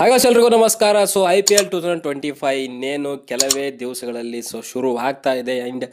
ಹಾಗಾಸ್ ಎಲ್ರಿಗೂ ನಮಸ್ಕಾರ. So I P L two thousand twenty five ಇನ್ನೇನು ಕೆಲವೇ ದಿವಸಗಳಲ್ಲಿ ಸೊ ಶುರು ಆಗ್ತಾ ಇದೆ. ಆ್ಯಂಡ್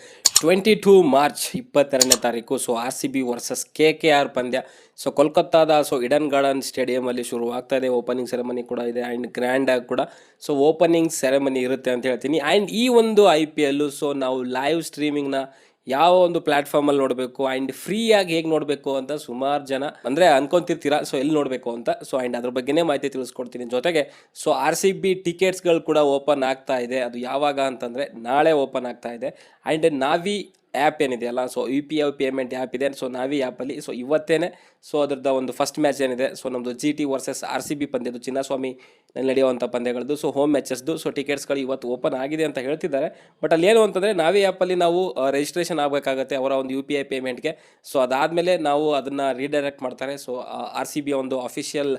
ಟ್ವೆಂಟಿ ಟೂ ಮಾರ್ಚ್ ಇಪ್ಪತ್ತೆರಡನೇ ತಾರೀಕು so R C B versus K K R ಪಂದ್ಯ. ಸೊ ಕೋಲ್ಕತ್ತಾದ ಸೊ ಇಡನ್ ಗಾರ್ಡನ್ ಸ್ಟೇಡಿಯಮಲ್ಲಿ ಶುರು ಆಗ್ತಾ ಇದೆ. ಓಪನಿಂಗ್ ಸೆರೆಮನಿ ಕೂಡ ಇದೆ ಆ್ಯಂಡ್ ಗ್ರ್ಯಾಂಡ್ ಆಗಿ ಕೂಡ. ಸೊ ಓಪನಿಂಗ್ ಸೆರೆಮನಿ ಇರುತ್ತೆ ಅಂತ ಹೇಳ್ತೀನಿ. ಆ್ಯಂಡ್ ಈ ಒಂದು ಐ ಪಿ ಎಲ್ಲು ಸೊ ನಾವು ಲೈವ್ ಸ್ಟ್ರೀಮಿಂಗ್ನ ಯಾವ ಒಂದು ಪ್ಲಾಟ್ಫಾರ್ಮಲ್ಲಿ ನೋಡಬೇಕು ಆ್ಯಂಡ್ ಫ್ರೀಯಾಗಿ ಹೇಗೆ ನೋಡಬೇಕು ಅಂತ ಸುಮಾರು ಜನ ಅಂದರೆ ಅನ್ಕೊಂತಿರ್ತೀರಾ ಸೊ ಎಲ್ಲಿ ನೋಡಬೇಕು ಅಂತ ಸೊ ಆ್ಯಂಡ್ ಅದ್ರ ಬಗ್ಗೆನೇ ಮಾಹಿತಿ ತಿಳಿಸ್ಕೊಡ್ತೀನಿ. ಜೊತೆಗೆ ಸೊ ಆರ್ ಸಿ ಬಿ ಟಿಕೆಟ್ಸ್ಗಳು ಕೂಡ ಓಪನ್ ಆಗ್ತಾ ಇದೆ. ಅದು ಯಾವಾಗ ಅಂತಂದರೆ ನಾಳೆ ಓಪನ್ ಆಗ್ತಾ ಇದೆ. ಆ್ಯಂಡ್ ನಾವಿ ಆ್ಯಪ್ ಏನಿದೆಯಲ್ಲ so U P I payment app ಇದೆ. ಸೊ ನಾವಿ ಆ್ಯಪಲ್ಲಿ ಸೊ ಇವತ್ತೇನೆ ಸೊ ಅದರದ್ದು ಒಂದು ಫಸ್ಟ್ ಮ್ಯಾಚ್ ಏನಿದೆ ಸೊ ನಮ್ಮದು G T versus R C B ಪಂದ್ಯದ್ದು, Chinnaswamy ನಡೆಯುವಂಥ ಪಂದ್ಯಗಳದ್ದು ಸೊ ಹೋಮ್ ಮ್ಯಾಚಸ್ದು ಸೊ ಟಿಕೆಟ್ಸ್ಗಳು ಇವತ್ತು ಓಪನ್ ಆಗಿದೆ ಅಂತ ಹೇಳ್ತಿದ್ದಾರೆ. ಬಟ್ ಅಲ್ಲಿ ಏನು ಅಂತಂದರೆ, ನಾವೇ ಆ್ಯಪಲ್ಲಿ ನಾವು ರಿಜಿಸ್ಟ್ರೇಷನ್ ಆಗಬೇಕಾಗತ್ತೆ ಅವರ ಒಂದು ಯು ಪಿ ಐ ಪೇಮೆಂಟ್ಗೆ ಸೊ ಅದಾದಮೇಲೆ ನಾವು ಅದನ್ನು ರೀಡೈರೆಕ್ಟ್ ಮಾಡ್ತಾರೆ. ಸೊ ಆರ್ ಸಿ ಬಿ ಒಂದು ಅಫಿಷಿಯಲ್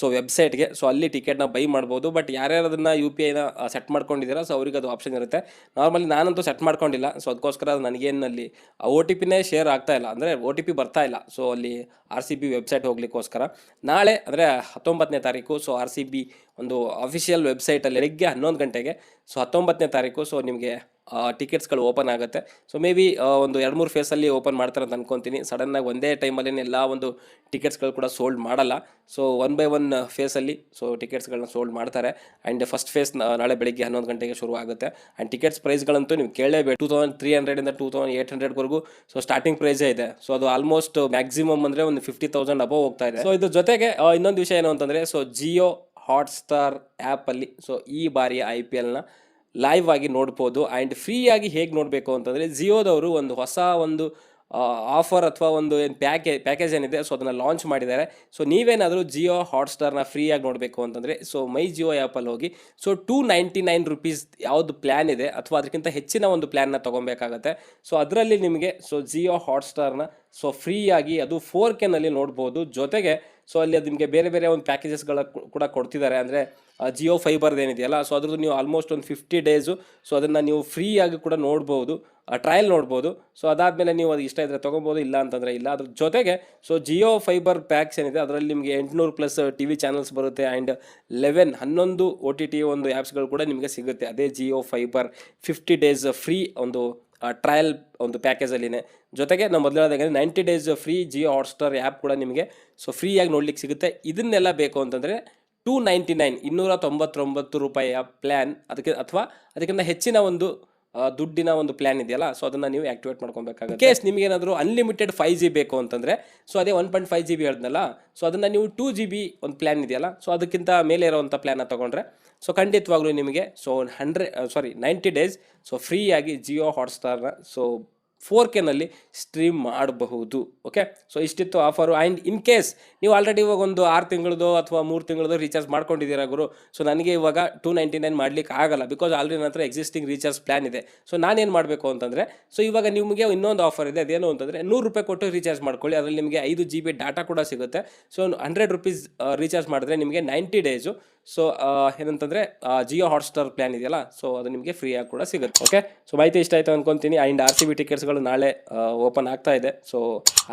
ಸೊ ವೆಬ್ಸೈಟ್ಗೆ ಸೊ ಅಲ್ಲಿ ಟಿಕೆಟ್ನ ಬೈ ಮಾಡ್ಬೋದು. ಬಟ್ ಯಾರ್ಯಾರು ಅದನ್ನು ಯು ಪಿ ಐನ ಸೆಟ್ ಮಾಡ್ಕೊಂಡಿದ್ದೀರಾ ಸೊ ಅವ್ರಿಗೆ ಅದು ಆಪ್ಷನ್ ಇರುತ್ತೆ. ನಾರ್ಮಲಿ ನಾನಂತೂ ಸೆಟ್ ಮಾಡ್ಕೊಂಡಿಲ್ಲ. ಸೊ ಅದಕ್ಕೋಸ್ಕರ ಅದು ನನಗೇನಲ್ಲಿ ಓ ಟಿ ಪಿನೇ ಶೇರ್ ಆಗ್ತಾ ಇಲ್ಲ. ಅಂದರೆ ಓ ಟಿ ಪಿ ಬರ್ತಾ ಇಲ್ಲ. ಸೊ ಅಲ್ಲಿ ಆರ್ ಸಿ ಬಿ ವೆಬ್ಸೈಟ್ ಹೋಗ್ಲಿಕ್ಕೋಸ್ಕರ. ನಾಳೆ, ಅಂದರೆ ಹತ್ತೊಂಬತ್ತನೇ ತಾರೀಕು ಸೊ ಆರ್ ಸಿ ಬಿ ಒಂದು ಅಫಿಷಿಯಲ್ ವೆಬ್ಸೈಟಲ್ಲಿ ಬೆಳಗ್ಗೆ ಹನ್ನೊಂದು ಗಂಟೆಗೆ. ಸೊ ಹತ್ತೊಂಬತ್ತನೇ ತಾರೀಕು ಸೊ ನಿಮಗೆ ಟಿಕೆಟ್ಸ್ಗಳು ಓಪನ್ ಆಗುತ್ತೆ. ಸೊ ಮೇ ಬಿ ಒಂದು ಎರಡು ಮೂರು ಫೇಸಲ್ಲಿ ಓಪನ್ ಮಾಡ್ತಾರೆ ಅಂತ ಅನ್ಕೊತೀನಿ. ಸಡನ್ನಾಗಿ ಒಂದೇ ಟೈಮಲ್ಲಿ ಎಲ್ಲ ಒಂದು ಟಿಕೆಟ್ಸ್ಗಳು ಕೂಡ ಸೋಲ್ಡ್ ಮಾಡಲ್ಲ. ಸೊ ಒನ್ ಬೈ ಒನ್ ಫೇಸಲ್ಲಿ ಸೊ ಟಿಕೆಟ್ಸ್ಗಳನ್ನ ಸೋಲ್ಡ್ ಮಾಡ್ತಾರೆ. ಆ್ಯಂಡ್ ಫಸ್ಟ್ ಫೇಸ್ ನಾಳೆ ಬೆಳಿಗ್ಗೆ ಹನ್ನೊಂದು ಗಂಟೆಗೆ ಶುರು ಆಗುತ್ತೆ. ಆ್ಯಂಡ್ ಟಿಕೆಟ್ಸ್ ಪ್ರೈಸ್ಗಳಂತೂ ನೀವು ಕೇಳಲೇಬೇಕು. ಟೂ ತೌಸಂಡ್ ತ್ರೀ ಹಂಡ್ರೆಡಿಂದ ಟೂ ತೌಸಂಡ್ ಏಯ್ಟ್ ಹಂಡ್ರೆಡ್ವರೆಗೂ ಸೊ ಸ್ಟಾರ್ಟಿಂಗ್ ಪ್ರೈಸೇ ಇದೆ. ಸೊ ಅದು ಆಲ್ಮೋಸ್ಟ್ ಮ್ಯಾಕ್ಸಿಮಮ್ ಅಂದರೆ ಒಂದು ಫಿಫ್ಟಿ ತೌಸಂಡ್ ಅಬೋವ್ ಹೋಗ್ತಾ ಇದೆ. ಸೊ ಇದ್ರ ಜೊತೆಗೆ ಇನ್ನೊಂದು ವಿಷಯ ಏನು ಅಂತಂದರೆ ಸೊ ಜಿಯೋ ಹಾಟ್ಸ್ಟಾರ್ ಆ್ಯಪಲ್ಲಿ ಸೊ ಈ ಬಾರಿಯ ಐ ಪಿ ಎಲ್ನ ಲೈವ್ ಆಗಿ ನೋಡ್ಬೋದು. ಆ್ಯಂಡ್ ಫ್ರೀಯಾಗಿ ಹೇಗೆ ನೋಡಬೇಕು ಅಂತಂದರೆ ಜಿಯೋದವರು ಒಂದು ಹೊಸ ಒಂದು ಆಫರ್ ಅಥವಾ ಒಂದು ಏನು ಪ್ಯಾಕೇಜ್ ಪ್ಯಾಕೇಜ್ ಏನಿದೆ ಸೊ ಅದನ್ನು ಲಾಂಚ್ ಮಾಡಿದ್ದಾರೆ. ಸೊ ನೀವೇನಾದರೂ ಜಿಯೋ ಹಾಟ್ಸ್ಟಾರ್ನ ಫ್ರೀಯಾಗಿ ನೋಡಬೇಕು ಅಂತಂದರೆ ಸೊ ಮೈ ಜಿಯೋ ಆ್ಯಪಲ್ಲಿ ಹೋಗಿ so two ninety nine rupees ಯಾವುದು ಪ್ಲ್ಯಾನ್ ಇದೆ, ಅಥವಾ ಅದಕ್ಕಿಂತ ಹೆಚ್ಚಿನ ಒಂದು ಪ್ಲ್ಯಾನ್ನ ತೊಗೊಬೇಕಾಗತ್ತೆ. ಸೊ ಅದರಲ್ಲಿ ನಿಮಗೆ ಸೊ ಜಿಯೋ ಹಾಟ್ಸ್ಟಾರ್ನ ಸೊ ಫ್ರೀಯಾಗಿ ಅದು ಫೋರ್ ಕೆನಲ್ಲಿ ನೋಡ್ಬೋದು. ಜೊತೆಗೆ ಸೊ ಅಲ್ಲಿ ಅದು ನಿಮಗೆ ಬೇರೆ ಬೇರೆ ಒಂದು ಪ್ಯಾಕೇಜಸ್ಗಳ ಕೂಡ ಕೊಡ್ತಿದ್ದಾರೆ. ಅಂದರೆ ಜಿಯೋ ಫೈಬರ್ದು ಏನಿದೆಯಲ್ಲ ಸೊ ಅದ್ರದ್ದು ನೀವು ಆಲ್ಮೋಸ್ಟ್ ಒಂದು ಫಿಫ್ಟಿ ಡೇಸು ಸೊ ಅದನ್ನು ನೀವು ಫ್ರೀಯಾಗಿ ಕೂಡ ನೋಡ್ಬೋದು. ಟ್ರಯಲ್ ನೋಡ್ಬೋದು. ಸೊ ಅದಾದಮೇಲೆ ನೀವು ಅದು ಇಷ್ಟ ಇದ್ದರೆ ತೊಗೊಬೋದು, ಇಲ್ಲ ಅಂತಂದರೆ ಇಲ್ಲ. ಅದ್ರ ಜೊತೆಗೆ ಸೊ ಜಿಯೋ ಫೈಬರ್ ಪ್ಯಾಕ್ಸ್ ಏನಿದೆ, ಅದರಲ್ಲಿ ನಿಮಗೆ ಎಂಟುನೂರು ಪ್ಲಸ್ ಟಿ ವಿ ಚಾನಲ್ಸ್ ಬರುತ್ತೆ ಆ್ಯಂಡ್ ಲೆವೆನ್ ಹನ್ನೊಂದು ಒ ಟಿ ಟಿ ಒಂದು ಆ್ಯಪ್ಸ್ಗಳು ಕೂಡ ನಿಮಗೆ ಸಿಗುತ್ತೆ. ಅದೇ Jio fibre fifty days free ಒಂದು ಟ್ರಯಲ್ ಒಂದು ಪ್ಯಾಕೇಜಲ್ಲಿನೇ ಜೊತೆಗೆ ನಾವು ಮೊದಲು ಹೇಳಿದಾಗ ninety days free Jio Hotstar app ಕೂಡ ನಿಮಗೆ ಸೊ ಫ್ರೀಯಾಗಿ ನೋಡ್ಲಿಕ್ಕೆ ಸಿಗುತ್ತೆ. ಇದನ್ನೆಲ್ಲ ಬೇಕು ಅಂತಂದರೆ ಟೂ ನೈಂಟಿ ನೈನ್ ಇನ್ನೂರ ತೊಂಬತ್ತೊಂಬತ್ತು ರೂಪಾಯಿಯ ಪ್ಲ್ಯಾನ್ ಅದಕ್ಕೆ, ಅಥವಾ ಅದಕ್ಕಿಂತ ಹೆಚ್ಚಿನ ಒಂದು ದುಡ್ಡಿನ ಒಂದು ಪ್ಲಾನ್ ಇದೆಯಲ್ಲ ಸೊ ಅದನ್ನು ನೀವು ಆ್ಯಕ್ಟಿವೇಟ್ ಮಾಡ್ಕೊಬೇಕಾಗುತ್ತೆ. ಕೇಸ್ ನಿಮಗೇನಾದರೂ ಅನ್ಲಿಮಿಟೆಡ್ ಫೈವ್ ಜಿ ಬೇಕು ಅಂತಂದರೆ ಸೊ ಅದೇ one point five G B ಹೇಳ್ದಲ್ಲ ಸೊ ಅದನ್ನು ನೀವು ಟೂ ಜಿ ಬಿ ಒಂದು ಪ್ಲ್ಯಾನ್ ಇದೆಯಲ್ಲ ಸೊ ಅದಕ್ಕಿಂತ ಮೇಲೆ ಇರೋವಂಥ ಪ್ಲ್ಯಾನ ತೊಗೊಂಡ್ರೆ ಸೊ ಖಂಡಿತವಾಗ್ಲೂ ನಿಮಗೆ so hundred sorry ninety days so ಫ್ರೀಯಾಗಿ ಜಿಯೋ ಹಾಟ್ಸ್ಟಾರ್ನ ಸೊ ಫೋರ್ ಕೆನಲ್ಲಿ ಸ್ಟ್ರೀಮ್ ಮಾಡಬಹುದು ಓಕೆ ಸೊ ಇಷ್ಟಿತ್ತು ಆಫರು ಆ್ಯಂಡ್ ಇನ್ ಕೇಸ್ ನೀವು ಆಲ್ರೆಡಿ ಇವಾಗ ಒಂದು ಆರು ತಿಂಗಳದು ಅಥವಾ ಮೂರು ತಿಂಗಳದು ರೀಚಾರ್ಜ್ ಮಾಡ್ಕೊಂಡಿದ್ದೀರಾ ಗುರು ಸೊ ನನಗೆ ಇವಾಗ ಟೂ ನೈಂಟಿ ನೈನ್ ಮಾಡ್ಲಿಕ್ಕೆ ಆಗಲ್ಲ ಬಿಕಾಸ್ ಆಲ್ರೆಡಿ ನನ್ನ ಹತ್ರ ಎಕ್ಸಿಸ್ಟಿಂಗ್ ರೀಚಾರ್ಜ್ ಪ್ಲಾನ್ ಇದೆ. ಸೊ ನಾನೇನು ಮಾಡಬೇಕು ಅಂತಂದರೆ ಸೊ ಇವಾಗ ನಿಮಗೆ ಇನ್ನೊಂದು ಆಫರ್ ಇದೆ. ಅದೇನು ಅಂತಂದರೆ, ನೂರು ರೂಪಾಯಿ ಕೊಟ್ಟು ರೀಚಾರ್ಜ್ ಮಾಡ್ಕೊಳ್ಳಿ. ಅದರಲ್ಲಿ ನಿಮಗೆ ಐದು ಜಿ ಬಿ ಡಾಟಾ ಕೂಡ ಸಿಗುತ್ತೆ. ಸೊ ಹಂಡ್ರೆಡ್ ರುಪೀಸ್ ರೀಚಾರ್ಜ್ ಮಾಡಿದ್ರೆ ನಿಮಗೆ ನೈಂಟಿ ಡೇಸು ಸೊ ಏನಂತಂದರೆ ಜಿಯೋ ಹಾಟ್ಸ್ಟಾರ್ ಪ್ಲ್ಯಾನ್ ಇದೆಯಲ್ಲ ಸೊ ಅದು ನಿಮಗೆ ಫ್ರೀಯಾಗಿ ಕೂಡ ಸಿಗುತ್ತೆ. ಓಕೆ ಸೊ ಮಾಹಿತಿ ಇಷ್ಟ ಆಯಿತು ಅನ್ಕೊಂತೀನಿ. ಆ್ಯಂಡ್ ಆರ್ ಸಿ ಬಿ ಟಿಕೆಟ್ಸ್ಗಳು ನಾಳೆ ಓಪನ್ ಆಗ್ತಾ ಇದೆ. So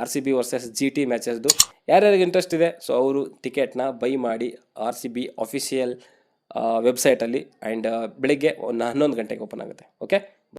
R C B versus G T ಮ್ಯಾಚಸ್ದು ಯಾರ್ಯಾರಿಗೆ ಇಂಟ್ರೆಸ್ಟ್ ಇದೆ ಸೊ ಅವರು ಟಿಕೆಟ್ನ ಬೈ ಮಾಡಿ ಆರ್ ಸಿ ಬಿ ಅಫಿಷಿಯಲ್ ವೆಬ್ಸೈಟಲ್ಲಿ ಆ್ಯಂಡ್ ಬೆಳಿಗ್ಗೆ ಒಂದು ಹನ್ನೊಂದು ಗಂಟೆಗೆ ಓಪನ್ ಆಗುತ್ತೆ. ಓಕೆ